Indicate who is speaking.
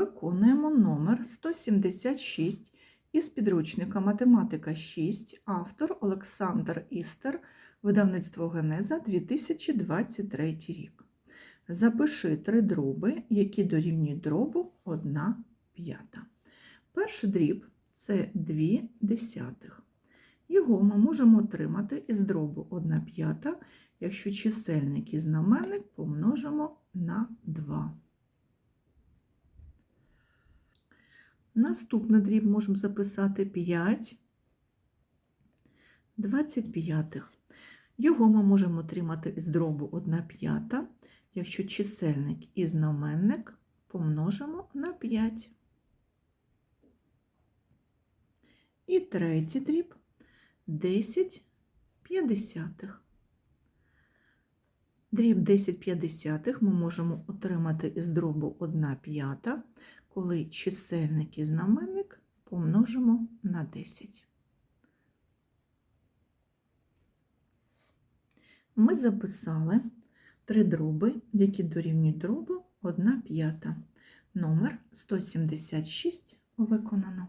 Speaker 1: Виконуємо номер 176 із підручника Математика 6, автор Олександр Істер, видавництво Генеза 2023 рік. Запиши три дроби, які дорівнюють дробу 1 п'ята. Перший дріб це 2 десятих. Його ми можемо отримати із дробу 1 п'ята, якщо чисельник і знаменник помножимо на 2. Наступний дріб можемо записати 5 25. Його ми можемо отримати із дробу 1 п'ята, якщо чисельник і знаменник помножимо на 5. І третій дріб 10 п'ятдесятих. Дріб 10 п'ятдесятих ми можемо отримати із дробу 1 п'ята, коли чисельник і знаменник помножимо на 10. Ми записали три дроби, які дорівнюють дробу 1 п'ята. Номер 176 виконано.